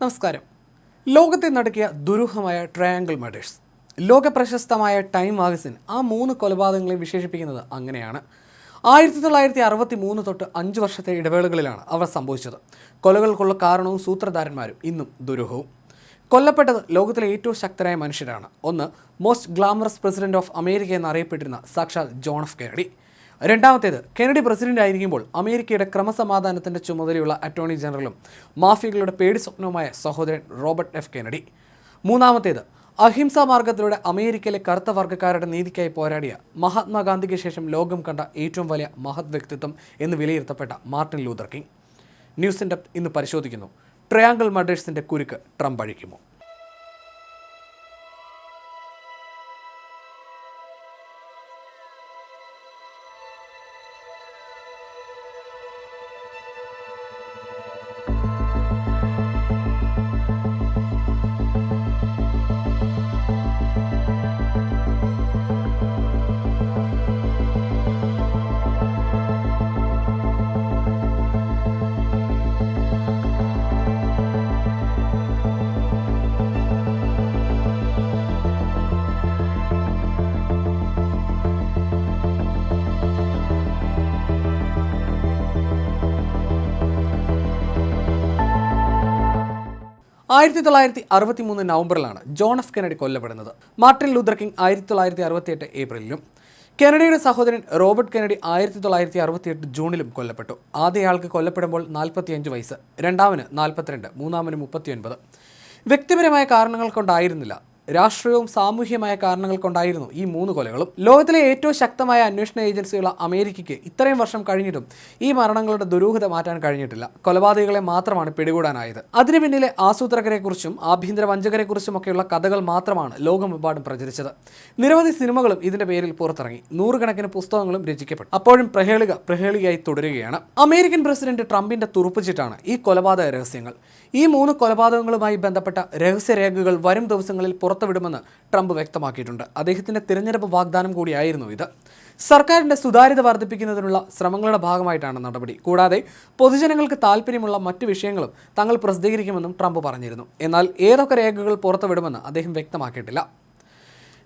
നമസ്കാരം. ലോകത്തെ നടക്കിയ ദുരൂഹമായ triangle murders. ലോക പ്രശസ്തമായ ടൈം മാഗസിൻ ആ മൂന്ന് കൊലപാതകങ്ങളെ വിശേഷിപ്പിക്കുന്നത് അങ്ങനെയാണ്. ആയിരത്തി തൊള്ളായിരത്തി അറുപത്തി മൂന്ന് തൊട്ട് അഞ്ച് വർഷത്തെ ഇടവേളകളിലാണ് അവർ സംഭവിച്ചത്. കൊലകൾക്കുള്ള കാരണവും സൂത്രധാരന്മാരും ഇന്നും ദുരൂഹവും. കൊല്ലപ്പെട്ടത് ലോകത്തിലെ ഏറ്റവും ശക്തരായ മനുഷ്യരാണ്. ഒന്ന് most glamorous president of America എന്നറിയപ്പെട്ടിരുന്ന സാക്ഷാൽ ജോൺ എഫ് കെനഡി. രണ്ടാമത്തേത് കെനഡി പ്രസിഡന്റ് ആയിരിക്കുമ്പോൾ അമേരിക്കയുടെ ക്രമസമാധാനത്തിന്റെ ചുമതലയുള്ള അറ്റോർണി ജനറലും മാഫിയകളുടെ പേടി സ്വപ്നവുമായ സഹോദരൻ റോബർട്ട് എഫ്. കെനഡി. മൂന്നാമത്തേത് അഹിംസാ മാർഗത്തിലൂടെ അമേരിക്കയിലെ കറുത്ത വർഗക്കാരുടെ നീതിക്കായി പോരാടിയ മഹാത്മാഗാന്ധിക്ക് ശേഷം ലോകം കണ്ട ഏറ്റവും വലിയ മഹത് വ്യക്തിത്വം എന്ന് വിലയിരുത്തപ്പെട്ട മാർട്ടിൻ ലൂതർ കിങ്. ന്യൂസിന്റെ ഇന്ന് പരിശോധിക്കുന്നു. ട്രയാങ്കിൾ മർഡേഴ്സിന്റെ കുരുക്ക് ട്രംപ് അഴിക്കുമോ? ആയിരത്തി തൊള്ളായിരത്തി അറുപത്തി മൂന്ന് നവംബറിലാണ് ജോൺ എഫ് കെനഡി കൊല്ലപ്പെടുന്നത്. മാർട്ടിൻ ലൂതർ കിങ് ആയിരത്തി തൊള്ളായിരത്തി അറുപത്തിയെട്ട് ഏപ്രിലിലും കെനഡിയുടെ സഹോദരൻ റോബർട്ട് കെനഡി ആയിരത്തി തൊള്ളായിരത്തി അറുപത്തിയെട്ട് ജൂണിലും കൊല്ലപ്പെട്ടു. ആദ്യയാൾക്ക് കൊല്ലപ്പെടുമ്പോൾ നാൽപ്പത്തിയഞ്ച് വയസ്സ് രണ്ടാമന് നാൽപ്പത്തിരണ്ട് മൂന്നാമന് മുപ്പത്തിയൊൻപത്. വ്യക്തിപരമായ കാരണങ്ങൾ കൊണ്ടായിരുന്നില്ല രാഷ്ട്രീയവും സാമൂഹ്യമായ കാരണങ്ങൾ കൊണ്ടായിരുന്നു ഈ മൂന്ന് കൊലകളും. ലോകത്തിലെ ഏറ്റവും ശക്തമായ അന്വേഷണ ഏജൻസികളുള്ള അമേരിക്കയ്ക്ക് ഇത്രയും വർഷം കഴിഞ്ഞിട്ടും ഈ മരണങ്ങളുടെ ദുരൂഹത മാറ്റാൻ കഴിഞ്ഞിട്ടില്ല. കൊലപാതകികളെ മാത്രമാണ് പിടികൂടാനായത്. അതിനു പിന്നിലെ ആസൂത്രകരെക്കുറിച്ചും ആഭ്യന്തര വഞ്ചകരെക്കുറിച്ചുമൊക്കെയുള്ള കഥകൾ മാത്രമാണ് ലോകമെമ്പാടും പ്രചരിച്ചത്. നിരവധി സിനിമകളും ഇതിന്റെ പേരിൽ പുറത്തിറങ്ങി. നൂറുകണക്കിന് പുസ്തകങ്ങളും രചിക്കപ്പെട്ടു. അപ്പോഴും പ്രഹേളിക പ്രഹേളികയായി തുടരുകയാണ്. അമേരിക്കൻ പ്രസിഡന്റ് ട്രംപിന്റെ തുറുപ്പിച്ചിട്ടാണ് ഈ കൊലപാതക രഹസ്യങ്ങൾ. ഈ മൂന്ന് കൊലപാതകങ്ങളുമായി ബന്ധപ്പെട്ട രഹസ്യരേഖകൾ വരും ദിവസങ്ങളിൽ പുറത്തുവിടുമെന്ന് ട്രംപ് വ്യക്തമാക്കിയിട്ടുണ്ട്. അദ്ദേഹത്തിന്റെ തിരഞ്ഞെടുപ്പ് വാഗ്ദാനം കൂടിയായിരുന്നു ഇത്. സർക്കാരിന്റെ സുതാര്യത വർദ്ധിപ്പിക്കുന്നതിനുള്ള ശ്രമങ്ങളുടെ ഭാഗമായിട്ടാണ് നടപടി. കൂടാതെ പൊതുജനങ്ങൾക്ക് താല്പര്യമുള്ള മറ്റു വിഷയങ്ങളും തങ്ങൾ പ്രസിദ്ധീകരിക്കുമെന്നും ട്രംപ് പറഞ്ഞിരുന്നു. എന്നാൽ ഏതൊക്കെ രേഖകൾ പുറത്തുവിടുമെന്ന് അദ്ദേഹം വ്യക്തമാക്കിയിട്ടില്ല.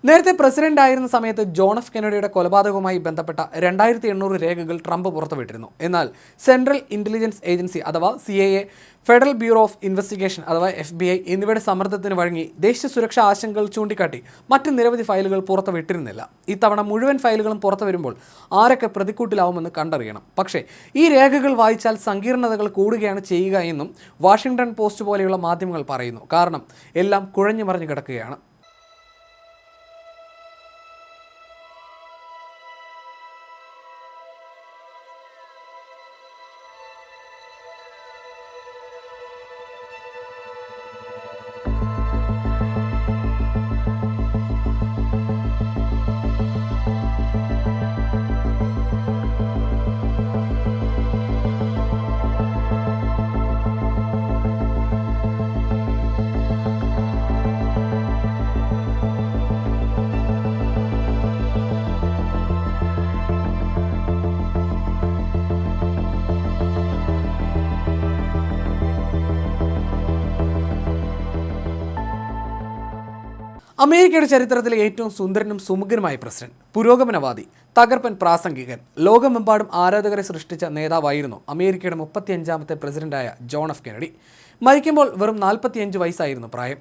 നേരത്തെ പ്രസിഡന്റ് ആയിരുന്ന സമയത്ത് ജോൺ എഫ് കെനഡിയുടെ കൊലപാതകവുമായി ബന്ധപ്പെട്ട രണ്ടായിരത്തി എണ്ണൂറ് രേഖകൾ ട്രംപ് പുറത്തുവിട്ടിരുന്നു. എന്നാൽ സെൻട്രൽ ഇന്റലിജൻസ് ഏജൻസി അഥവാ C A federal bureau of investigation അഥവാ എഫ് ബി ഐ എന്നിവയുടെ സമ്മർദ്ദത്തിന് വഴങ്ങി ദേശീയ സുരക്ഷാ ആശങ്കകൾ ചൂണ്ടിക്കാട്ടി മറ്റ് നിരവധി ഫയലുകൾ പുറത്തുവിട്ടിരുന്നില്ല. ഇത്തവണ മുഴുവൻ ഫയലുകളും പുറത്തു വരുമ്പോൾ ആരൊക്കെ പ്രതിക്കൂട്ടിലാവുമെന്ന് കണ്ടറിയണം. പക്ഷേ ഈ രേഖകൾ വായിച്ചാൽ സങ്കീർണതകൾ കൂടുകയാണ് ചെയ്യുക എന്നും വാഷിംഗ്ടൺ പോസ്റ്റ് പോലെയുള്ള മാധ്യമങ്ങൾ പറയുന്നു. കാരണം എല്ലാം കുഴഞ്ഞു മറിഞ്ഞു കിടക്കുകയാണ്. അമേരിക്കയുടെ ചരിത്രത്തിലെ ഏറ്റവും സുന്ദരനും സുമുഖനുമായ പ്രസിഡന്റ് പുരോഗമനവാദി തകർപ്പൻ പ്രാസംഗികൻ ലോകമെമ്പാടും ആരാധകരെ സൃഷ്ടിച്ച നേതാവായിരുന്നു അമേരിക്കയുടെ മുപ്പത്തിയഞ്ചാമത്തെ പ്രസിഡന്റായ ജോൺ എഫ് കെനഡി. മരിക്കുമ്പോൾ വെറും നാൽപ്പത്തിയഞ്ച് വയസ്സായിരുന്നു പ്രായം.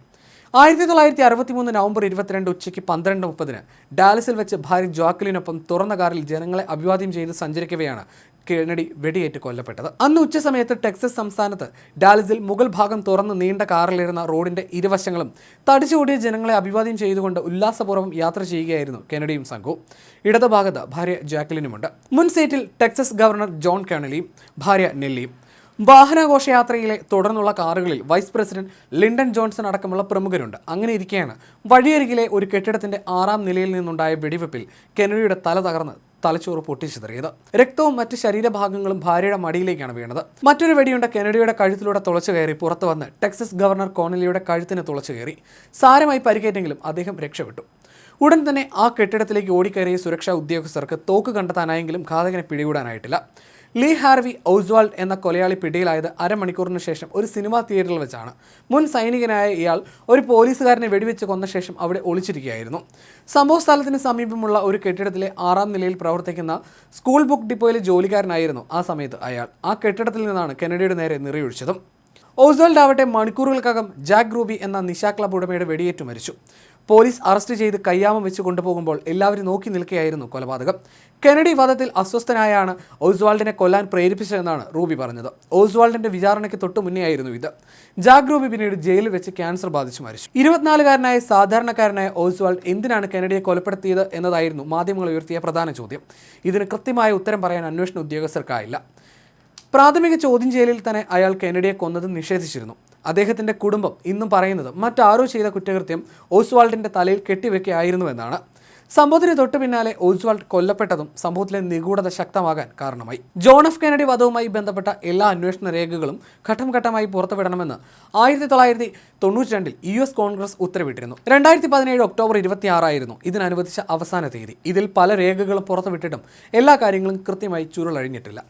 ആയിരത്തി തൊള്ളായിരത്തി അറുപത്തി മൂന്ന് നവംബർ ഇരുപത്തിരണ്ട് ഉച്ചയ്ക്ക് പന്ത്രണ്ട് മുപ്പതിന് ഡാലസിൽ വെച്ച് ഭാര്യ ജോക്ലിനൊപ്പം തുറന്ന കാറിൽ ജനങ്ങളെ അഭിവാദ്യം ചെയ്ത് സഞ്ചരിക്കവെയാണ് കെനഡി വെടിയേറ്റ് കൊല്ലപ്പെട്ടത്. അന്ന് ഉച്ച സമയത്ത് ടെക്സസ് സംസ്ഥാനത്ത് ഡാലസിൽ മുഗൾ ഭാഗം തുറന്ന് നീണ്ട കാറിലിരുന്ന റോഡിന്റെ ഇരുവശങ്ങളും തടിച്ചുകൂടിയ ജനങ്ങളെ അഭിവാദ്യം ചെയ്തുകൊണ്ട് ഉല്ലാസപൂർവം യാത്ര ചെയ്യുകയായിരുന്നു കെനഡിയും സംഘവും. ഇടതുഭാഗത്ത് ഭാര്യ ജാക്ലിനുമുണ്ട്. മുൻ സീറ്റിൽ ടെക്സസ് ഗവർണർ ജോൺ കെണലിയും ഭാര്യ നെല്ലിയും. വാഹനാഘോഷയാത്രയിലെ തുടർന്നുള്ള കാറുകളിൽ വൈസ് പ്രസിഡന്റ് ലിൻഡൻ ജോൺസൺ അടക്കമുള്ള പ്രമുഖരുണ്ട്. അങ്ങനെ ഇരിക്കെയാണ്. വഴിയരികിലെ ഒരു കെട്ടിടത്തിന്റെ ആറാം നിലയിൽ നിന്നുണ്ടായ വെടിവെപ്പിൽ കെനഡിയുടെ തല തകർന്ന് തലച്ചോറ് പൊട്ടിച്ചിതറിയത് രക്തവും മറ്റ് ശരീരഭാഗങ്ങളും ഭാര്യയുടെ മടിയിലേക്കാണ് വീണത്. മറ്റൊരു വെടിയുണ്ട കെനഡിയുടെ കഴുത്തിലൂടെ തുളച്ചു കയറി. പുറത്തു വന്ന് ടെക്സസ് ഗവർണർ കോണലിയുടെ കഴുത്തിന് തുളച്ചു കയറി. സാരമായി പരിക്കേറ്റെങ്കിലും അദ്ദേഹം രക്ഷപ്പെട്ടു. ഉടൻ തന്നെ ആ കെട്ടിടത്തിലേക്ക് ഓടിക്കയറിയ സുരക്ഷാ ഉദ്യോഗസ്ഥർക്ക് തോക്ക് കണ്ടെത്താനായെങ്കിലും ഘാതകനെ പിടികൂടാനായിട്ടില്ല. ലീ ഹാർവി ഔസ്വാൾഡ് എന്ന കൊലയാളി പിടിയിലായത് അരമണിക്കൂറിന് ശേഷം ഒരു സിനിമാ തിയേറ്ററിൽ വെച്ചാണ്. മുൻ സൈനികനായ ഇയാൾ ഒരു പോലീസുകാരനെ വെടിവെച്ച് കൊന്ന ശേഷം അവിടെ ഒളിച്ചിരിക്കുകയായിരുന്നു. സംഭവ സ്ഥലത്തിന് സമീപമുള്ള ഒരു കെട്ടിടത്തിലെ ആറാം നിലയിൽ പ്രവർത്തിക്കുന്ന സ്കൂൾ ബുക്ക് ഡിപ്പോയിലെ ജോലിക്കാരനായിരുന്നു ആ സമയത്ത് അയാൾ. ആ കെട്ടിടത്തിൽ നിന്നാണ് കെനഡിയുടെ നേരെ നിറയൊഴിച്ചതും. ഓസ്വാൾഡ് ആവട്ടെ മണിക്കൂറുകൾക്കകം ജാക്ക് റൂബി എന്ന നിശാ ക്ലബ് ഉടമയുടെ വെടിയേറ്റു മരിച്ചു. പോലീസ് അറസ്റ്റ് ചെയ്ത് കയ്യാമം വെച്ച് കൊണ്ടുപോകുമ്പോൾ എല്ലാവരും നോക്കി നിൽക്കുകയായിരുന്നു കൊലപാതകം. കെനഡി വധത്തിൽ അസ്വസ്ഥനായാണ് ഓസ്വാൾഡിനെ കൊല്ലാൻ പ്രേരിപ്പിച്ചതെന്നാണ് റൂബി പറഞ്ഞത്. ഓസ്വാൾഡിന്റെ വിചാരണയ്ക്ക് തൊട്ടു മുന്നേ ആയിരുന്നു ഇത്. ജാഗ് റൂബി പിന്നീട് ജയിലിൽ വെച്ച് ക്യാൻസർ ബാധിച്ചു മരിച്ചു. ഇരുപത്തിനാലുകാരനായ സാധാരണക്കാരനായ ഓസ്വാൾഡ് എന്തിനാണ് കെനഡിയെ കൊലപ്പെടുത്തിയത് എന്നതായിരുന്നു മാധ്യമങ്ങൾ ഉയർത്തിയ പ്രധാന ചോദ്യം. ഇതിന് കൃത്യമായ ഉത്തരം പറയാൻ അന്വേഷണ ഉദ്യോഗസ്ഥർക്കായില്ല. പ്രാഥമിക ചോദ്യം ചെയ്യലിൽ തന്നെ അയാൾ കെനഡിയെ കൊന്നത് നിഷേധിച്ചിരുന്നു. അദ്ദേഹത്തിന്റെ കുടുംബം ഇന്നും പറയുന്നത് മറ്റാരോ ചെയ്ത കുറ്റകൃത്യം ഓസ്വാൾഡിന്റെ തലയിൽ കെട്ടിവെക്കുകയായിരുന്നുവെന്നാണ് സംഭവത്തിന് തൊട്ടു പിന്നാലെ ഓസ്വാൾഡ് കൊല്ലപ്പെട്ടതും സംഭവത്തിലെ നിഗൂഢത ശക്തമാകാൻ കാരണമായി. ജോൺ എഫ് കെനഡി വധവുമായി ബന്ധപ്പെട്ട എല്ലാ അന്വേഷണ രേഖകളും ഘട്ടം ഘട്ടമായി പുറത്തുവിടണമെന്ന് ആയിരത്തി തൊള്ളായിരത്തി തൊണ്ണൂറ്റി രണ്ടിൽ യു എസ് കോൺഗ്രസ് ഉത്തരവിട്ടിരുന്നു. രണ്ടായിരത്തി പതിനേഴ് ഒക്ടോബർ ഇരുപത്തിയാറായിരുന്നു ഇതിനനുവദിച്ച അവസാന തീയതി. ഇതിൽ പല രേഖകളും പുറത്തുവിട്ടിട്ടും എല്ലാ കാര്യങ്ങളും കൃത്യമായി ചുരുളഴിഞ്ഞിട്ടില്ല.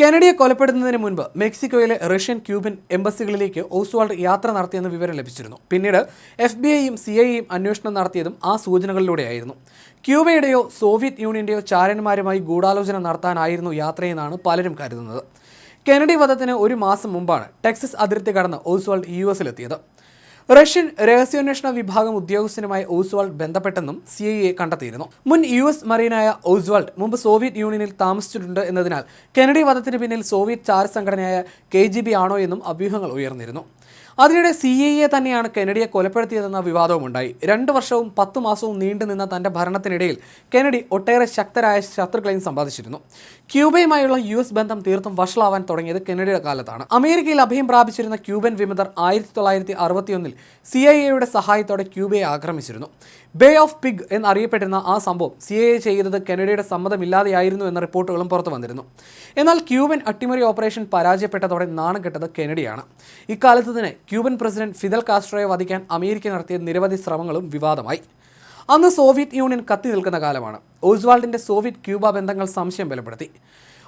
കെനഡിയെ കൊലപ്പെടുന്നതിന് മുൻപ് മെക്സിക്കോയിലെ റഷ്യൻ ക്യൂബൻ എംബസികളിലേക്ക് ഓസ്വാൾഡ് യാത്ര നടത്തിയെന്ന് വിവരം ലഭിച്ചിരുന്നു. പിന്നീട് എഫ് ബി ഐയും സി ഐയും അന്വേഷണം നടത്തിയതും ആ സൂചനകളിലൂടെയായിരുന്നു. ക്യൂബയുടെയോ സോവിയറ്റ് യൂണിയന്റെയോ ചാരന്മാരുമായി ഗൂഢാലോചന നടത്താനായിരുന്നു യാത്രയെന്നാണ് പലരും കരുതുന്നത്. കെനഡി വധത്തിന് ഒരു മാസം മുമ്പാണ് ടെക്സസ് അതിർത്തി കടന്ന് ഓസ്വാൾഡ് യു എസിലെത്തിയത്. റഷ്യൻ രഹസ്യാന്വേഷണ വിഭാഗം ഉദ്യോഗസ്ഥനുമായി ഓസ്വാൾഡ് ബന്ധപ്പെട്ടെന്നും സി ഐ എ കണ്ടെത്തിയിരുന്നു. മുൻ യു എസ് മറീനായ ഓസ്വാൾഡ് മുമ്പ് സോവിയറ്റ് യൂണിയനിൽ താമസിച്ചിട്ടുണ്ട് എന്നതിനാൽ കെനഡി വധത്തിന് പിന്നിൽ സോവിയറ്റ് ചാര സംഘടനയായ കെ ജി ബി ആണോ എന്നും അഭ്യൂഹങ്ങൾ ഉയർന്നിരുന്നു. അതിനിടെ സി ഐ എ തന്നെയാണ് കെനഡിയെ കൊലപ്പെടുത്തിയതെന്ന വിവാദവും ഉണ്ടായി രണ്ട് വർഷവും പത്ത് മാസവും നീണ്ടുനിന്ന തന്റെ ഭരണത്തിനിടയിൽ കെനഡി ഒട്ടേറെ ശക്തരായ ശത്രുക്കളെയും സമ്പാദിച്ചിരുന്നു. ക്യൂബയുമായുള്ള യു എസ് ബന്ധം തീർത്തും വഷളാവാൻ തുടങ്ങിയത് കെനഡിയുടെ കാലത്താണ്. അമേരിക്കയിൽ അഭയം പ്രാപിച്ചിരുന്ന ക്യൂബൻ വിമതർ ആയിരത്തി തൊള്ളായിരത്തി അറുപത്തിയൊന്നിൽ സി ഐ എയുടെ സഹായത്തോടെ ക്യൂബയെ ആക്രമിച്ചിരുന്നു. ബേ ഓഫ് പിഗ് എന്നറിയപ്പെട്ടിരുന്ന ആ സംഭവം സി ഐ എ ചെയ്തത് കെനഡയുടെ സമ്മതമില്ലാതെയായിരുന്നു എന്ന റിപ്പോർട്ടുകളും പുറത്തു വന്നിരുന്നു. എന്നാൽ ക്യൂബൻ അട്ടിമറി ഓപ്പറേഷൻ പരാജയപ്പെട്ടതോടെ നാണം കെട്ടത് കെനഡിയാണ് ഇക്കാലത്ത് തന്നെ ക്യൂബൻ പ്രസിഡന്റ് ഫിദൽ കാസ്ട്രോയെ വധിക്കാൻ അമേരിക്ക നടത്തിയ നിരവധി ശ്രമങ്ങളും വിവാദമായി. അന്ന് സോവിയറ്റ് യൂണിയൻ കത്തി നിൽക്കുന്ന കാലമാണ്. ഓസ്വാൾഡിന്റെ സോവിയറ്റ് ക്യൂബ ബന്ധങ്ങൾ സംശയം ബലപ്പെടുത്തി.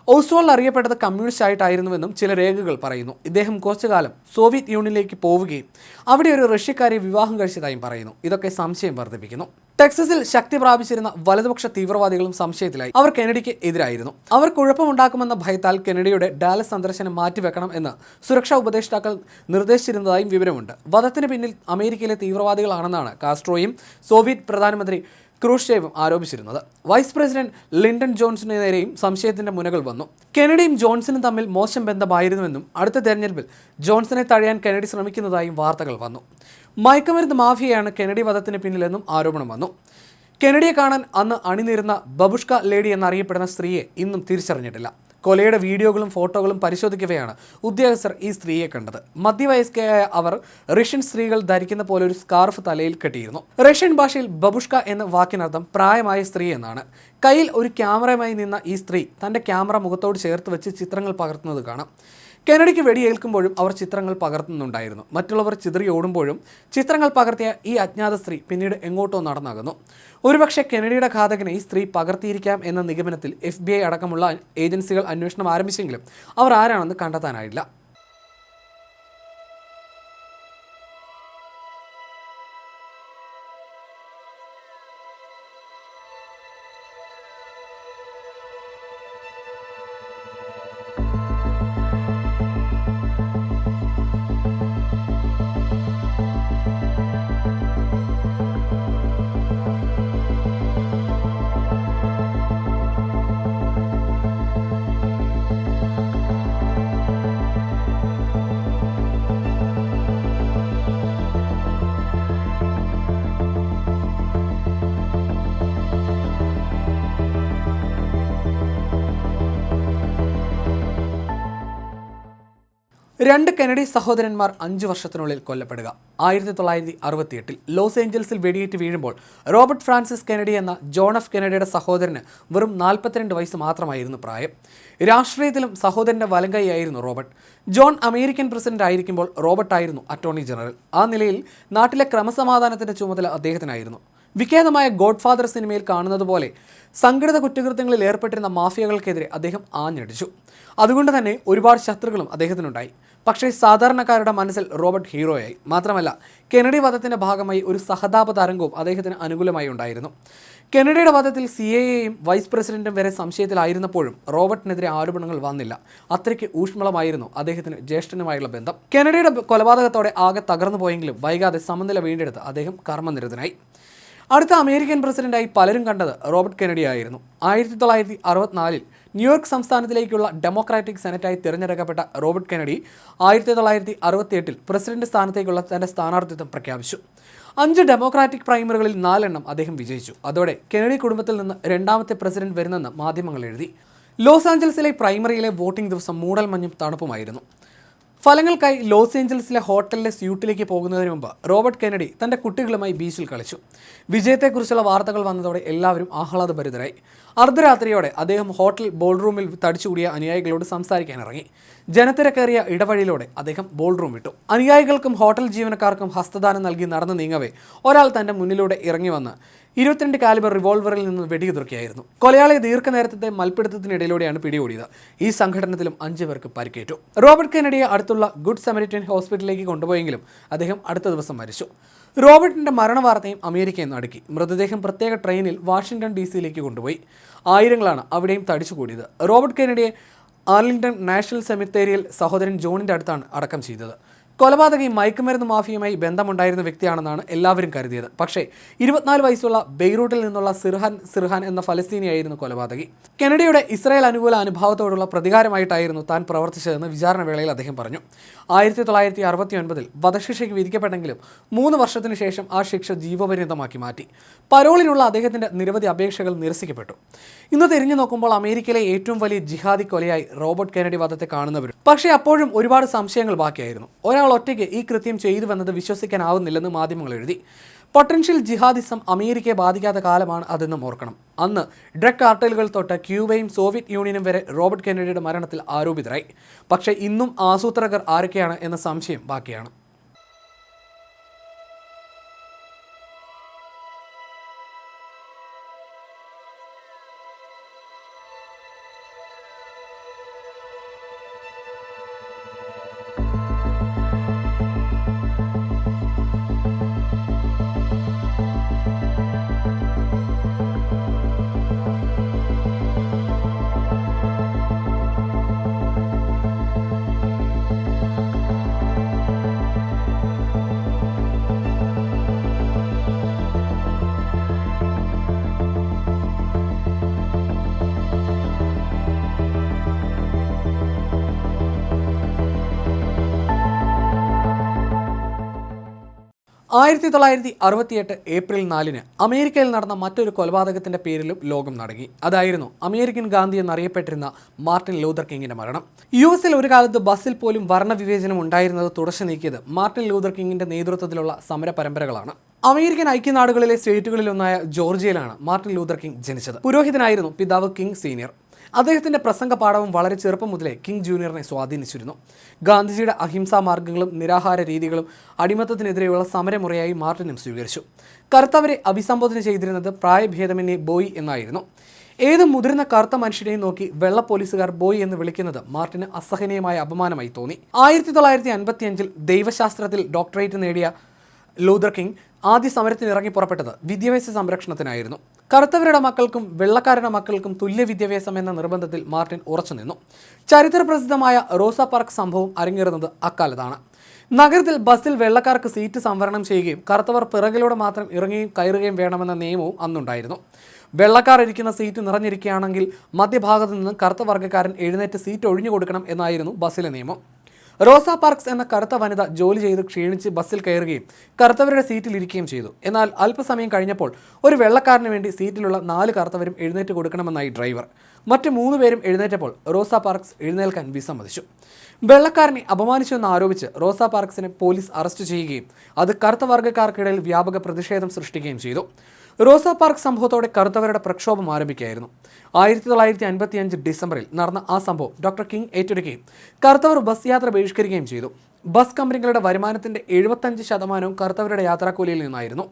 ഓസ്വാൾഡ് അറിയപ്പെട്ടത് കമ്മ്യൂണിസ്റ്റ് ആയിട്ടായിരുന്നുവെന്നും ചില രേഖകൾ പറയുന്നു. ഇദ്ദേഹം കുറച്ചു കാലം സോവിയറ്റ് യൂണിയനിലേക്ക് പോവുകയും അവിടെ ഒരു റഷ്യക്കാരെ വിവാഹം കഴിച്ചതായും പറയുന്നു. ഇതൊക്കെ സംശയം വർദ്ധിപ്പിക്കുന്നു. ടെക്സസിൽ ശക്തി പ്രാപിച്ചിരുന്ന വലതുപക്ഷ തീവ്രവാദികളും സംശയത്തിലായി. അവർ കെനഡിക്ക് എതിരായിരുന്നു. അവർ കുഴപ്പമുണ്ടാക്കുമെന്ന ഭയത്താൽ കെനഡിയുടെ ഡാലസ് സന്ദർശനം മാറ്റിവെക്കണം എന്ന് സുരക്ഷാ ഉപദേഷ്ടാക്കൾ നിർദ്ദേശിച്ചിരുന്നതായും വിവരമുണ്ട്. വധത്തിന് പിന്നിൽ അമേരിക്കയിലെ തീവ്രവാദികളാണെന്നാണ് കാസ്ട്രോയും സോവിയറ്റ് പ്രധാനമന്ത്രി ക്രൂഷേവും ആരോപിച്ചിരുന്നത്. വൈസ് പ്രസിഡന്റ് ലിൻഡൻ ജോൺസിന് നേരെയും സംശയത്തിന്റെ മുനകൾ വന്നു. കെനഡിയും ജോൺസണും തമ്മിൽ മോശം ബന്ധമായിരുന്നുവെന്നും അടുത്ത തെരഞ്ഞെടുപ്പിൽ ജോൺസനെ തഴയാൻ കെനഡി ശ്രമിക്കുന്നതായും വാർത്തകൾ വന്നു. മയക്കുമരുന്ന് മാഫിയയാണ് കെനഡി വധത്തിന് പിന്നിലെന്നും ആരോപണം വന്നു. കെനഡിയെ കാണാൻ അന്ന് അണിനിരുന്ന ബബുഷ്ക ലേഡി എന്നറിയപ്പെടുന്ന സ്ത്രീയെ ഇന്നും തിരിച്ചറിഞ്ഞിട്ടില്ല. കൊലയുടെ വീഡിയോകളും ഫോട്ടോകളും പരിശോധിക്കവെയാണ് ഉദ്യോഗസ്ഥർ ഈ സ്ത്രീയെ കണ്ടത്. മധ്യവയസ്കയായ അവർ റഷ്യൻ സ്ത്രീകൾ ധരിക്കുന്ന പോലെ ഒരു സ്കാർഫ് തലയിൽ കെട്ടിയിരുന്നു. റഷ്യൻ ഭാഷയിൽ ബബുഷ്ക എന്ന വാക്കിനർത്ഥം പ്രായമായ സ്ത്രീ എന്നാണ്. കയ്യിൽ ഒരു ക്യാമറയുമായി നിന്ന ഈ സ്ത്രീ തന്റെ ക്യാമറ മുഖത്തോട് ചേർത്ത് വെച്ച് ചിത്രങ്ങൾ പകർത്തുന്നത് കാണാം. കെനഡിക്ക് വെടിയേൽക്കുമ്പോഴും അവർ ചിത്രങ്ങൾ പകർത്തുന്നുണ്ടായിരുന്നു. മറ്റുള്ളവർ ചിതറി ഓടുമ്പോഴും ചിത്രങ്ങൾ പകർത്തിയ ഈ അജ്ഞാത സ്ത്രീ പിന്നീട് എങ്ങോട്ടോ നടന്നകുന്നു. ഒരുപക്ഷെ കെനഡിയുടെ ഘാതകനെ ഈ സ്ത്രീ പകർത്തിയിരിക്കാം എന്ന നിഗമനത്തിൽ എഫ് അടക്കമുള്ള ഏജൻസികൾ അന്വേഷണം ആരംഭിച്ചെങ്കിലും അവർ ആരാണെന്ന് കണ്ടെത്താനായില്ല. രണ്ട് കെനഡി സഹോദരന്മാർ അഞ്ചു വർഷത്തിനുള്ളിൽ കൊല്ലപ്പെടുക. ആയിരത്തി തൊള്ളായിരത്തി അറുപത്തിയെട്ടിൽ ലോസ് ഏഞ്ചൽസിൽ വെടിയേറ്റ് വീഴുമ്പോൾ റോബർട്ട് ഫ്രാൻസിസ് കെനഡി എന്ന ജോൺ എഫ് കെനഡിയുടെ സഹോദരന് വെറും നാൽപ്പത്തിരണ്ട് വയസ്സ് മാത്രമായിരുന്നു പ്രായം. രാഷ്ട്രീയത്തിലും സഹോദരന്റെ വലങ്കൈയായിരുന്നു റോബർട്ട്. ജോൺ അമേരിക്കൻ പ്രസിഡന്റ് ആയിരിക്കുമ്പോൾ റോബർട്ട് ആയിരുന്നു അറ്റോർണി ജനറൽ. ആ നിലയിൽ നാട്ടിലെ ക്രമസമാധാനത്തിന്റെ ചുമതല അദ്ദേഹത്തിനായിരുന്നു. വിഖ്യാതമായ ഗോഡ്ഫാദർ സിനിമയിൽ കാണുന്നത് പോലെ സംഘടിത കുറ്റകൃത്യങ്ങളിൽ ഏർപ്പെട്ടിരുന്ന മാഫിയകൾക്കെതിരെ അദ്ദേഹം ആഞ്ഞടിച്ചു. അതുകൊണ്ട് തന്നെ ഒരുപാട് ശത്രുക്കളും അദ്ദേഹത്തിനുണ്ടായി. പക്ഷേ സാധാരണക്കാരുടെ മനസ്സിൽ റോബർട്ട് ഹീറോയായി. മാത്രമല്ല കെനഡി വധത്തിന്റെ ഭാഗമായി ഒരു സഹതാപ തരംഗവും അദ്ദേഹത്തിന് അനുകൂലമായി ഉണ്ടായിരുന്നു. കെനഡിയുടെ വധത്തിൽ സി എയും വൈസ് പ്രസിഡന്റും വരെ സംശയത്തിലായിരുന്നപ്പോഴും റോബർട്ടിനെതിരെ ആരോപണങ്ങൾ വന്നില്ല. അത്രയ്ക്ക് ഊഷ്മളമായിരുന്നു അദ്ദേഹത്തിന് ജ്യേഷ്ഠനുമായുള്ള ബന്ധം. കെനഡിയുടെ കൊലപാതകത്തോടെ ആകെ തകർന്നു പോയെങ്കിലും വൈകാതെ സമനില വീണ്ടെടുത്ത് അദ്ദേഹം കർമ്മനിരതനായി. അടുത്ത അമേരിക്കൻ പ്രസിഡന്റായി പലരും കണ്ടത് റോബർട്ട് കെനഡി ആയിരുന്നു. ആയിരത്തി തൊള്ളായിരത്തി അറുപത്തിനാലിൽ ന്യൂയോർക്ക് സംസ്ഥാനത്തിലേക്കുള്ള ഡെമോക്രാറ്റിക് സെനറ്റായി തിരഞ്ഞെടുക്കപ്പെട്ട റോബർട്ട് കെനഡി ആയിരത്തി തൊള്ളായിരത്തി അറുപത്തിയെട്ടിൽ പ്രസിഡന്റ് സ്ഥാനത്തേക്കുള്ള തന്റെ സ്ഥാനാർത്ഥിത്വം പ്രഖ്യാപിച്ചു. അഞ്ച് ഡെമോക്രാറ്റിക് പ്രൈമറികളിൽ നാലെണ്ണം അദ്ദേഹം വിജയിച്ചു. അതോടെ കെനഡി കുടുംബത്തിൽ നിന്ന് രണ്ടാമത്തെ പ്രസിഡന്റ് വരുന്നെന്ന് മാധ്യമങ്ങൾ എഴുതി. ലോസ് ആഞ്ചൽസിലെ പ്രൈമറിയിലെ വോട്ടിംഗ് ദിവസം മൂടൽമഞ്ഞും തണുപ്പുമായിരുന്നു. ഫലങ്ങൾക്കായി ലോസ് ഏഞ്ചൽസിലെ ഹോട്ടലിലെ സ്യൂട്ടിലേക്ക് പോകുന്നതിന് മുമ്പ് റോബർട്ട് കെനഡി തന്റെ കുട്ടികളുമായി ബീച്ചിൽ കളിച്ചു. വിജയത്തെക്കുറിച്ചുള്ള വാർത്തകൾ വന്നതോടെ എല്ലാവരും ആഹ്ലാദഭരിതരായി. അർദ്ധരാത്രിയോടെ അദ്ദേഹം ഹോട്ടൽ ബോൾ റൂമിൽ തടിച്ചുകൂടിയ അനുയായികളോട് സംസാരിക്കാനിറങ്ങി. ജനത്തിരക്കേറിയ ഇടവഴിയിലൂടെ അദ്ദേഹം ബോൾ റൂം വിട്ടു. അനുയായികൾക്കും ഹോട്ടൽ ജീവനക്കാർക്കും ഹസ്തദാനം നൽകി നടന്നു നീങ്ങവേ ഒരാൾ തന്റെ മുന്നിലൂടെ ഇറങ്ങി വന്ന് ഇരുപത്തിരണ്ട് കാലിബർ റിവോൾവറിൽ നിന്ന് വെടിയുതിർക്കുകയായിരുന്നു കൊലയാളി ദീർഘനേരത്തെ മൽപ്പിടുത്തത്തിനിടയിലൂടെയാണ് പിടികൂടിയത്. ഈ സംഘടനത്തിലും അഞ്ചു പേർക്ക് പരിക്കേറ്റു. റോബർട്ട് കെനഡിയെ അടുത്തുള്ള ഗുഡ് സമരിറ്റൻ ഹോസ്പിറ്റലിലേക്ക് കൊണ്ടുപോയെങ്കിലും അദ്ദേഹം അടുത്ത ദിവസം മരിച്ചു. റോബർട്ടിന്റെ മരണവാർത്തയും അമേരിക്കയിൽ നടുക്കി മൃതദേഹം പ്രത്യേക ട്രെയിനിൽ വാഷിംഗ്ടൺ ഡി സിയിലേക്ക് കൊണ്ടുപോയി. ആയിരങ്ങളാണ് അവിടെയും തടിച്ചുകൂടിയത്. റോബർട്ട് കെനഡിയെ ആർലിംഗ്ടൺ നാഷണൽ സെമിത്തേരിയൽ സഹോദരൻ ജോണിന്റെ അടുത്താണ് അടക്കം ചെയ്തത്. കൊലപാതകി മയക്കുമരുന്ന് മാഫിയുമായി ബന്ധമുണ്ടായിരുന്ന വ്യക്തിയാണെന്നാണ് എല്ലാവരും കരുതിയത്. പക്ഷേ ഇരുപത്തിനാല് വയസ്സുള്ള ബെയ്റൂട്ടിൽ നിന്നുള്ള സിർഹാൻ സിർഹാൻ എന്ന ഫലസ്തീനിയായിരുന്നു കൊലപാതകി. കെനഡയുടെ ഇസ്രായേൽ അനുകൂല അനുഭവത്തോടുള്ള പ്രതികാരമായിട്ടായിരുന്നു താൻ പ്രവർത്തിച്ചതെന്ന് വിചാരണ വേളയിൽ അദ്ദേഹം പറഞ്ഞു. ആയിരത്തി തൊള്ളായിരത്തി അറുപത്തി ഒൻപതിൽ വധശിക്ഷയ്ക്ക് വിധിക്കപ്പെട്ടെങ്കിലും മൂന്ന് വർഷത്തിനു ശേഷം ആ ശിക്ഷ ജീവപര്യന്തമാക്കി മാറ്റി. പരോളിനുള്ള അദ്ദേഹത്തിന്റെ നിരവധി അപേക്ഷകൾ നിരസിക്കപ്പെട്ടു. ഇന്ന് തിരിഞ്ഞു നോക്കുമ്പോൾ അമേരിക്കയിലെ ഏറ്റവും വലിയ ജിഹാദി കൊലയായി റോബർട്ട് കെനഡി വധത്തെ കാണുന്നവരും. പക്ഷേ അപ്പോഴും ഒരുപാട് സംശയങ്ങൾ ബാക്കിയായിരുന്നു. ഒരാൾ ഒറ്റയ്ക്ക് ഈ കൃത്യം ചെയ്തുവെന്നത് വിശ്വസിക്കാനാവുന്നില്ലെന്ന് മാധ്യമങ്ങൾ എഴുതി. പൊട്ടൻഷ്യൽ ജിഹാദിസം അമേരിക്കയെ ബാധിക്കാത്ത കാലമാണ് അതെന്നും ഓർക്കണം. അന്ന് ഡ്രഗ് കാർട്ടലുകൾ തൊട്ട് ക്യൂബയും സോവിയറ്റ് യൂണിയനും വരെ റോബർട്ട് കെനഡിയുടെ മരണത്തിൽ ആരോപിതരായി. പക്ഷേ ഇന്നും ആസൂത്രകർ ആരൊക്കെയാണ് എന്ന സംശയം ബാക്കിയാണ്. ആയിരത്തി തൊള്ളായിരത്തി അറുപത്തിയെട്ട് ഏപ്രിൽ നാലിന് അമേരിക്കയിൽ നടന്ന മറ്റൊരു കൊലപാതകത്തിന്റെ പേരിലും ലോകം നടങ്ങി. അതായിരുന്നു അമേരിക്കൻ ഗാന്ധി എന്നറിയപ്പെട്ടിരുന്ന മാർട്ടിൻ ലൂതർ കിങ്ങിന്റെ മരണം. യു എസിൽ ഒരു കാലത്ത് ബസ്സിൽ പോലും വർണവിവേചനം ഉണ്ടായിരുന്നത് തുടച്ചു നീക്കിയത് മാർട്ടിൻ ലൂതർ കിങ്ങിന്റെ നേതൃത്വത്തിലുള്ള സമര പരമ്പരകളാണ് അമേരിക്കൻ ഐക്യനാടുകളിലെ സ്റ്റേറ്റുകളിലൊന്നായ ജോർജിയയിലാണ് മാർട്ടിൻ ലൂതർ കിങ് ജനിച്ചത്. പുരോഹിതനായിരുന്നു പിതാവ് കിങ് സീനിയർ. അദ്ദേഹത്തിന്റെ പ്രസംഗ പാഠവും വളരെ ചെറുപ്പം മുതലേ കിങ് ജൂനിയറിനെ സ്വാധീനിച്ചിരുന്നു. ഗാന്ധിജിയുടെ അഹിംസാ മാർഗങ്ങളും നിരാഹാര രീതികളും അടിമത്തത്തിനെതിരെയുള്ള സമരമുറയായി മാർട്ടിനും സ്വീകരിച്ചു. കറുത്തവരെ അഭിസംബോധന ചെയ്തിരുന്നത് പ്രായഭേദമന്യേ ബോയ് എന്നായിരുന്നു. ഏത് മുതിർന്ന കറുത്ത മനുഷ്യനെയും നോക്കി വെള്ള പോലീസുകാർ ബോയ് എന്ന് വിളിക്കുന്നത് മാർട്ടിന് അസഹനീയമായ അപമാനമായി തോന്നി. ആയിരത്തി തൊള്ളായിരത്തി അൻപത്തിയഞ്ചിൽ ദൈവശാസ്ത്രത്തിൽ ഡോക്ടറേറ്റ് നേടിയ ലൂതർ കിങ് ആദ്യ സമരത്തിന് ഇറങ്ങി പുറപ്പെട്ടത് വിദ്യാഭ്യാസ സംരക്ഷണത്തിനായിരുന്നു. കറുത്തവരുടെ മക്കൾക്കും വെള്ളക്കാരുടെ മക്കൾക്കും തുല്യ വിദ്യാഭ്യാസം എന്ന നിർബന്ധത്തിൽ മാർട്ടിൻ ഉറച്ചുനിന്നു ചരിത്രപ്രസിദ്ധമായ റോസ പാർക്ക് സംഭവം അരങ്ങേറുന്നത് അക്കാലത്താണ്. നഗരത്തിൽ ബസ്സിൽ വെള്ളക്കാർക്ക് സീറ്റ് സംവരണം ചെയ്യുകയും കറുത്തവർ പിറകിലൂടെ മാത്രം ഇറങ്ങുകയും കയറുകയും വേണമെന്ന നിയമവും അന്നുണ്ടായിരുന്നു. വെള്ളക്കാർ ഇരിക്കുന്ന സീറ്റ് നിറഞ്ഞിരിക്കുകയാണെങ്കിൽ മധ്യഭാഗത്ത് നിന്ന് കറുത്ത വർഗക്കാരൻ എഴുന്നേറ്റ് സീറ്റ് ഒഴിഞ്ഞു കൊടുക്കണം എന്നായിരുന്നു ബസ്സിലെ നിയമം. റോസ പാർക്സ് എന്ന കറുത്ത വനിത ജോലി ചെയ്ത് ക്ഷീണിച്ച് ബസ്സിൽ കയറുകയും കറുത്തവരുടെ സീറ്റിൽ ഇരിക്കുകയും ചെയ്തു. എന്നാൽ അല്പസമയം കഴിഞ്ഞപ്പോൾ ഒരു വെള്ളക്കാരന് വേണ്ടി സീറ്റിലുള്ള നാല് കറുത്തവരും എഴുന്നേറ്റ് കൊടുക്കണമെന്നായി ഡ്രൈവർ. മറ്റ് മൂന്ന് പേരും എഴുന്നേറ്റപ്പോൾ റോസ പാർക്സ് എഴുന്നേൽക്കാൻ വിസമ്മതിച്ചു. വെള്ളക്കാരനെ അപമാനിച്ചുവെന്ന് ആരോപിച്ച് റോസ പാർക്സിനെ പോലീസ് അറസ്റ്റ് ചെയ്യുകയും അത് കറുത്ത വർഗക്കാർക്കിടയിൽ വ്യാപക പ്രതിഷേധം സൃഷ്ടിക്കുകയും ചെയ്തു. റോസ പാർക്ക് സംഭവത്തോടെ കറുത്തവരുടെ പ്രക്ഷോഭം ആരംഭിക്കുകയായിരുന്നു. ആയിരത്തി തൊള്ളായിരത്തി അൻപത്തി അഞ്ച് ഡിസംബറിൽ നടന്ന ആ സംഭവം ഡോക്ടർ കിങ് ഏറ്റെടുക്കുകയും കറുത്തവർ ബസ് യാത്ര ബഹിഷ്കരിക്കുകയും ചെയ്തു. ബസ് കമ്പനികളുടെ വരുമാനത്തിന്റെ എഴുപത്തഞ്ച് ശതമാനവും കറുത്തവരുടെ യാത്രാക്കൂലിയിൽ നിന്നായിരുന്നു.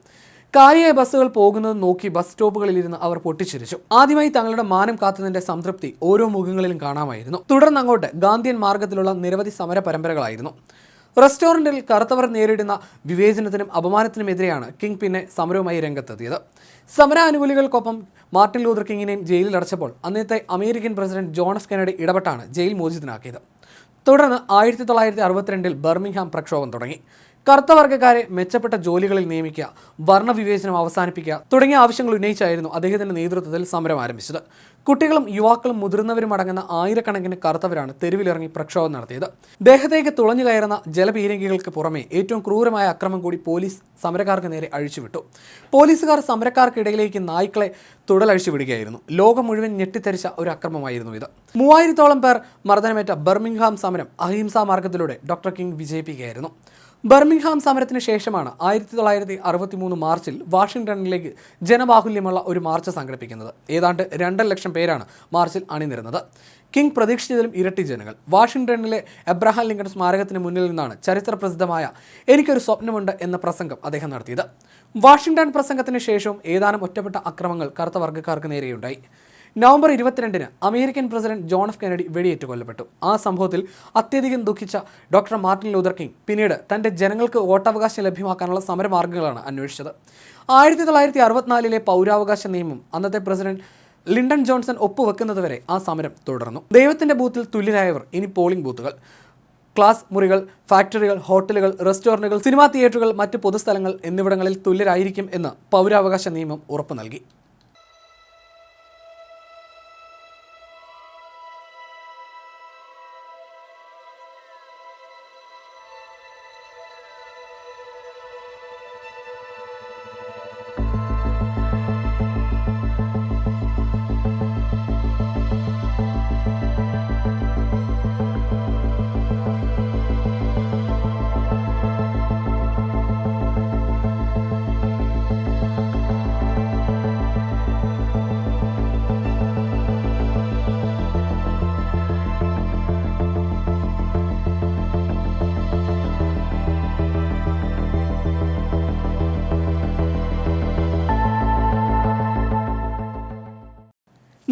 കാലിയായ ബസ്സുകൾ പോകുന്നത് നോക്കി ബസ് സ്റ്റോപ്പുകളിൽ ഇരുന്ന് അവർ പൊട്ടിച്ചിരിച്ചു. ആദ്യമായി തങ്ങളുടെ മാനം കാത്തതിന്റെ സംതൃപ്തി ഓരോ മുഖങ്ങളിലും കാണാമായിരുന്നു. തുടർന്ന് അങ്ങോട്ട് ഗാന്ധിയൻ മാർഗത്തിലുള്ള നിരവധി സമര പരമ്പരകളായിരുന്നു റെസ്റ്റോറന്റിൽ കറുത്തവർ നേരിടുന്ന വിവേചനത്തിനും അപമാനത്തിനുമെതിരെയാണ് കിങ് പിന്നെ സമരവുമായി രംഗത്തെത്തിയത്. സമരാനുകൂലികൾക്കൊപ്പം മാർട്ടിൻ ലൂതർ കിങ്ങിനെയും ജയിലിൽ അടച്ചപ്പോൾ അന്നത്തെ അമേരിക്കൻ പ്രസിഡന്റ് ജോണസ് കെനഡി ഇടപെട്ടാണ് ജയിൽ മോചിതനാക്കിയത്. തുടർന്ന് ആയിരത്തി തൊള്ളായിരത്തി അറുപത്തിരണ്ടിൽ ബർമിംഗ്ഹാം പ്രക്ഷോഭം തുടങ്ങി. കറുത്ത വർഗക്കാരെ മെച്ചപ്പെട്ട ജോലികളിൽ നിയമിക്കുക വർണവിവേചനം അവസാനിപ്പിക്കുക തുടങ്ങിയ ആവശ്യങ്ങൾ ഉന്നയിച്ചായിരുന്നു അദ്ദേഹത്തിന്റെ നേതൃത്വത്തിൽ സമരം ആരംഭിച്ചത്. കുട്ടികളും യുവാക്കളും മുതിർന്നവരും അടങ്ങുന്ന ആയിരക്കണക്കിന് കറുത്തവരാണ് തെരുവിലിറങ്ങി പ്രക്ഷോഭം നടത്തിയത്. ദേഹത്തേക്ക് തുളഞ്ഞു കയറുന്ന ജലപീരങ്കികൾക്ക് പുറമെ ഏറ്റവും ക്രൂരമായ അക്രമം കൂടി പോലീസ് സമരക്കാർക്ക് നേരെ അഴിച്ചുവിട്ടു. പോലീസുകാർ സമരക്കാർക്കിടയിലേക്ക് നായ്ക്കളെ തുടലഴിച്ചു വിടുകയായിരുന്നു ലോകം മുഴുവൻ ഞെട്ടിത്തെരിച്ച ഒരു അക്രമമായിരുന്നു ഇത്. മൂവായിരത്തോളം പേർ മർദ്ദനമേറ്റ ബർമിംഗ്ഹാം സമരം അഹിംസാ മാർഗത്തിലൂടെ ഡോക്ടർ കിങ് വിജയിപ്പിക്കുകയായിരുന്നു. ബർമിംഗ്ഹാം സമരത്തിന് ശേഷമാണ് ആയിരത്തി തൊള്ളായിരത്തി അറുപത്തി മൂന്ന് മാർച്ചിൽ വാഷിംഗ്ടണിലേക്ക് ജനബാഹുല്യമുള്ള ഒരു മാർച്ച് സംഘടിപ്പിക്കുന്നത്. ഏതാണ്ട് രണ്ടര ലക്ഷം പേരാണ് മാർച്ചിൽ അണിനിരുന്നത്. കിങ് പ്രതീക്ഷിച്ചതിലും ഇരട്ടി ജനങ്ങൾ. വാഷിംഗ്ടണിലെ എബ്രഹാം ലിങ്കൺ സ്മാരകത്തിന് മുന്നിൽ നിന്നാണ് ചരിത്ര പ്രസിദ്ധമായ എനിക്കൊരു സ്വപ്നമുണ്ട് എന്ന പ്രസംഗം അദ്ദേഹം നടത്തിയത്. വാഷിംഗ്ടൺ പ്രസംഗത്തിന് ശേഷവും ഏതാനും ഒറ്റപ്പെട്ട അക്രമങ്ങൾ കറുത്ത വർഗക്കാർക്ക് നേരെയുണ്ടായി. നവംബർ ഇരുപത്തിരണ്ടിന് American president John F Kennedy വെടിയേറ്റ് കൊല്ലപ്പെട്ടു. ആ സംഭവത്തിൽ അത്യധികം ദുഃഖിച്ച ഡോക്ടർ മാർട്ടിൻ ലൂതർ കിങ് പിന്നീട് തന്റെ ജനങ്ങൾക്ക് വോട്ടവകാശം ലഭ്യമാക്കാനുള്ള സമരമാർഗങ്ങളാണ് അന്വേഷിച്ചത്. ആയിരത്തി തൊള്ളായിരത്തി അറുപത്തിനാലിലെ പൗരാവകാശ നിയമം അന്നത്തെ പ്രസിഡന്റ് ലിണ്ടൺ ജോൺസൺ ഒപ്പുവെക്കുന്നതുവരെ ആ സമരം തുടർന്നു. ദൈവത്തിന്റെ ബൂത്തിൽ തുല്യരായവർ ഇനി പോളിംഗ് ബൂത്തുകൾ. ക്ലാസ് മുറികൾ ഫാക്ടറികൾ ഹോട്ടലുകൾ റെസ്റ്റോറന്റുകൾ സിനിമാ തിയേറ്ററുകൾ മറ്റ് പൊതുസ്ഥലങ്ങൾ എന്നിവിടങ്ങളിൽ തുല്യരായിരിക്കും എന്ന് പൗരാവകാശ നിയമം ഉറപ്പു നൽകി.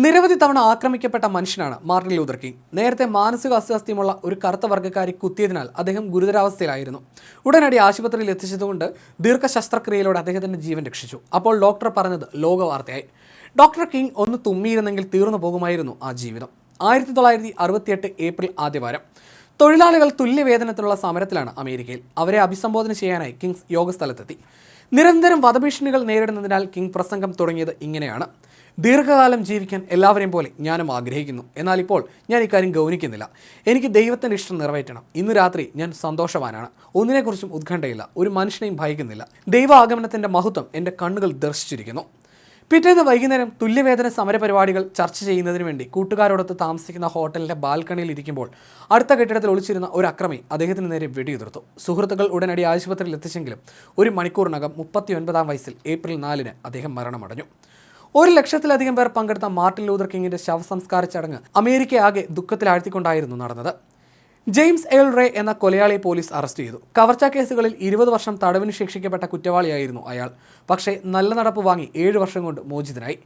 നിരവധി തവണ ആക്രമിക്കപ്പെട്ട മനുഷ്യനാണ് മാർട്ടിൻ ലൂതർ കിങ്. നേരത്തെ മാനസിക അസ്വാസ്ഥ്യമുള്ള ഒരു കറുത്ത വർഗക്കാരി കുത്തിയതിനാൽ അദ്ദേഹം ഗുരുതരാവസ്ഥയിലായിരുന്നു. ഉടനടി ആശുപത്രിയിൽ എത്തിച്ചതുകൊണ്ട് ദീർഘ ശസ്ത്രക്രിയയിലൂടെ അദ്ദേഹത്തിന്റെ ജീവൻ രക്ഷിച്ചു. അപ്പോൾ ഡോക്ടർ പറഞ്ഞത് ലോകവാർത്തയായി. ഡോക്ടർ കിങ് ഒന്ന് തുമ്മിയിരുന്നെങ്കിൽ തീർന്നു പോകുമായിരുന്നു ആ ജീവിതം. ആയിരത്തി തൊള്ളായിരത്തി അറുപത്തിയെട്ട് ഏപ്രിൽ ആദ്യവാരം. തൊഴിലാളികൾ തുല്യവേതനത്തിലുള്ള സമരത്തിലാണ് അമേരിക്കയിൽ. അവരെ അഭിസംബോധന ചെയ്യാനായി കിങ്സ് യോഗസ്ഥലത്തെത്തി. നിരന്തരം വധഭീഷണികൾ നേരിടുന്നതിനാൽ കിങ് പ്രസംഗം തുടങ്ങിയത് ഇങ്ങനെയാണ്. ദീർഘകാലം ജീവിക്കാൻ എല്ലാവരെയും പോലെ ഞാനും ആഗ്രഹിക്കുന്നു. എന്നാൽ ഇപ്പോൾ ഞാൻ ഇക്കാര്യം ഗൗനിക്കുന്നില്ല. എനിക്ക് ദൈവത്തിന്റെ ഇഷ്ടം നിറവേറ്റണം. ഇന്ന് രാത്രി ഞാൻ സന്തോഷവാനാണ്. ഒന്നിനെക്കുറിച്ചും ഉത്കണ്ഠയില്ല. ഒരു മനുഷ്യനെയും ഭയക്കുന്നില്ല. ദൈവ ആഗമനത്തിന്റെ മഹത്വം എന്റെ കണ്ണുകൾ ദർശിച്ചിരിക്കുന്നു. പിറ്റേന്ന് വൈകുന്നേരം തുല്യവേതന സമരപരിപാടികൾ ചർച്ച ചെയ്യുന്നതിന് വേണ്ടി കൂട്ടുകാരോടൊത്ത് താമസിക്കുന്ന ഹോട്ടലിന്റെ ബാൽക്കണിയിൽ ഇരിക്കുമ്പോൾ അടുത്ത കെട്ടിടത്തിൽ ഒളിച്ചിരുന്ന ഒരു അക്രമി അദ്ദേഹത്തിന് നേരെ വെടിയുതിർത്തു. സുഹൃത്തുക്കൾ ഉടനടി ആശുപത്രിയിൽ എത്തിച്ചെങ്കിലും ഒരു മണിക്കൂറിനകം മുപ്പത്തി ഒൻപതാം വയസ്സിൽ ഏപ്രിൽ നാലിന് അദ്ദേഹം മരണമടഞ്ഞു. ഒരു ലക്ഷത്തിലധികം പേർ പങ്കെടുത്ത മാർട്ടിൻ ലൂതർ കിങ്ങിന്റെ ശവസംസ്കാര ചടങ്ങ് അമേരിക്ക ആകെ ദുഃഖത്തിലാഴ്ത്തിക്കൊണ്ടായിരുന്നു നടന്നത്. ജെയിംസ് എൽ റേ എന്ന കൊലയാളി പോലീസ് അറസ്റ്റ് ചെയ്തു. കവർച്ചാ കേസുകളിൽ ഇരുപത് വർഷം തടവിന് ശിക്ഷിക്കപ്പെട്ട കുറ്റവാളിയായിരുന്നു അയാൾ. പക്ഷേ നല്ല നടപ്പ് വാങ്ങി ഏഴ് വർഷം കൊണ്ട് മോചിതനായി.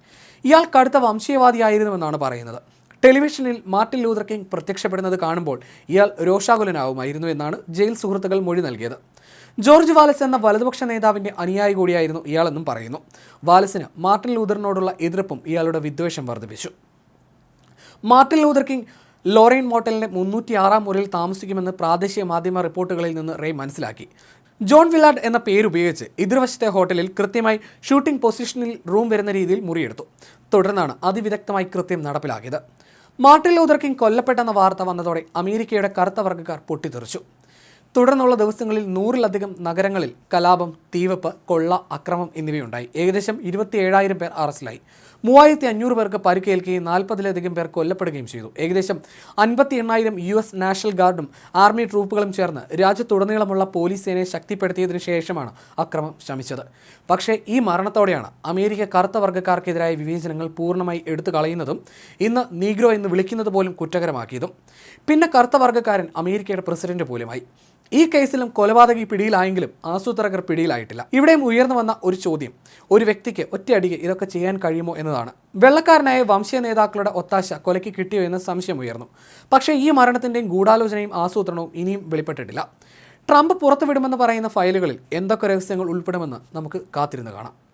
ഇയാൾ കടുത്ത വംശീയവാദിയായിരുന്നുവെന്നാണ് പറയുന്നത്. ടെലിവിഷനിൽ മാർട്ടിൻ ലൂതർ കിങ് പ്രത്യക്ഷപ്പെടുന്നത് കാണുമ്പോൾ ഇയാൾ രോഷാകുലനാവുമായിരുന്നു എന്നാണ് ജയിൽ സുഹൃത്തുക്കൾ മൊഴി നൽകിയത്. ജോർജ് വാലസ് എന്ന വലതുപക്ഷ നേതാവിന്റെ അനുയായി കൂടിയായിരുന്നു ഇയാളെന്നും പറയുന്നു. വാലസിന് മാർട്ടിൻ ലൂതറിനോടുള്ള എതിർപ്പും ഇയാളുടെ വിദ്വേഷം വർദ്ധിപ്പിച്ചു. മാർട്ടിൻ ലൂതർ കിങ് ലോറൈൻ മോട്ടലിന്റെ മുന്നൂറ്റി ആറാം മുറിയിൽ താമസിക്കുമെന്ന് പ്രാദേശിക മാധ്യമ റിപ്പോർട്ടുകളിൽ നിന്ന് റേ മനസ്സിലാക്കി. ജോൺ വില്ലാർഡ് എന്ന പേരുപയോഗിച്ച് എതിർവശത്തെ ഹോട്ടലിൽ കൃത്യമായി ഷൂട്ടിംഗ് പൊസിഷനിൽ റൂം വരുന്ന രീതിയിൽ മുറിയെടുത്തു. തുടർന്നാണ് അതിവിദഗ്ധമായി കൃത്യം നടപ്പിലാക്കിയത്. മാർട്ടിൻ ലൂതർ കിങ് കൊല്ലപ്പെട്ടെന്ന വാർത്ത വന്നതോടെ അമേരിക്കയുടെ കറുത്ത വർഗക്കാർ പൊട്ടിത്തെറിച്ചു. തുടർന്നുള്ള ദിവസങ്ങളിൽ നൂറിലധികം നഗരങ്ങളിൽ കലാപം തീവെപ്പ് കൊള്ള അക്രമം എന്നിവയുണ്ടായി. ഏകദേശം ഇരുപത്തി ഏഴായിരം പേർ അറസ്റ്റിലായി. മൂവായിരത്തി അഞ്ഞൂറ് പേർക്ക് പരിക്കേൽക്കുകയും നാൽപ്പതിലധികം പേർ കൊല്ലപ്പെടുകയും ചെയ്തു. ഏകദേശം അൻപത്തി എണ്ണായിരം യു എസ് നാഷണൽ ഗാർഡും ആർമി ട്രൂപ്പുകളും ചേർന്ന് രാജ്യത്തുടനീളമുള്ള പോലീസ് സേനയെ ശക്തിപ്പെടുത്തിയതിനു ശേഷമാണ് അക്രമം ശമിച്ചത്. പക്ഷേ ഈ മരണത്തോടെയാണ് അമേരിക്ക കറുത്ത വർഗക്കാർക്കെതിരായ വിവേചനങ്ങൾ പൂർണമായി എടുത്തു കളയുന്നതും ഇന്ന് നീഗ്രോ എന്ന് വിളിക്കുന്നത് പോലും കുറ്റകരമാക്കിയതും. പിന്നെ കറുത്ത വർഗക്കാരൻ അമേരിക്കയുടെ പ്രസിഡന്റ് പോലുമായി. ഈ കേസിലും കൊലപാതകി പിടിയിലായെങ്കിലും ആസൂത്രകർ പിടിയിലായിട്ടില്ല. ഇവിടെയും ഉയർന്നു വന്ന ഒരു ചോദ്യം ഒരു വ്യക്തിക്ക് ഒറ്റയടിക്ക് ഇതൊക്കെ ചെയ്യാൻ കഴിയുമോ എന്നതാണ്. വെള്ളക്കാരനായ വംശീയ നേതാക്കളുടെ ഒത്താശ കൊലയ്ക്ക് കിട്ടിയോ എന്ന സംശയം ഉയർന്നു. പക്ഷേ ഈ മരണത്തിന്റെയും ഗൂഢാലോചനയും ആസൂത്രണവും ഇനിയും വെളിപ്പെട്ടിട്ടില്ല. ട്രംപ് പുറത്തുവിടുമെന്ന് പറയുന്ന ഫയലുകളിൽ എന്തൊക്കെ രഹസ്യങ്ങൾ ഉൾപ്പെടുമെന്ന് നമുക്ക് കാത്തിരുന്ന് കാണാം.